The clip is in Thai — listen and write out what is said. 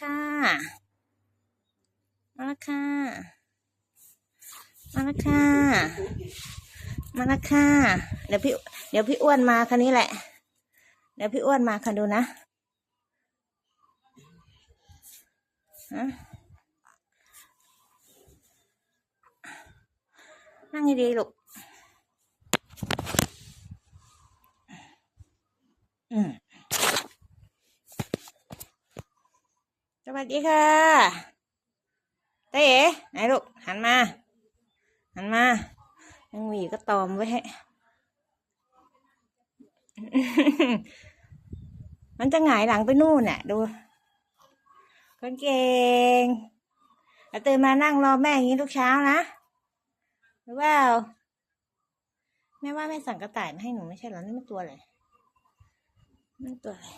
ค่ะมาละค่ะมาละค่ะมาละค่ะเดี๋ยวพี่เดี๋ยวพี่อ้วนมาคันนี้แหละ เดี๋ยวพี่อ้วนมาค่ะดูนะฮะนั่งให้ดีลูก สวัสดีค่ะเต้เอ๋ไหนลูกหันมา หันมายังมีก็ตอมไว้ให้มันจะหงายหลังไปนู่นน่ะ ดูคนเก่งแล้วตื่นมานั่งรอแม่อย่างนี้ทุกเช้านะหรือว่าแม่ว่าแม่สั่งกระต่ายมาให้หนูไม่ใช่เหรอนี่มันตัวอะไรนี่มันตัวอะไร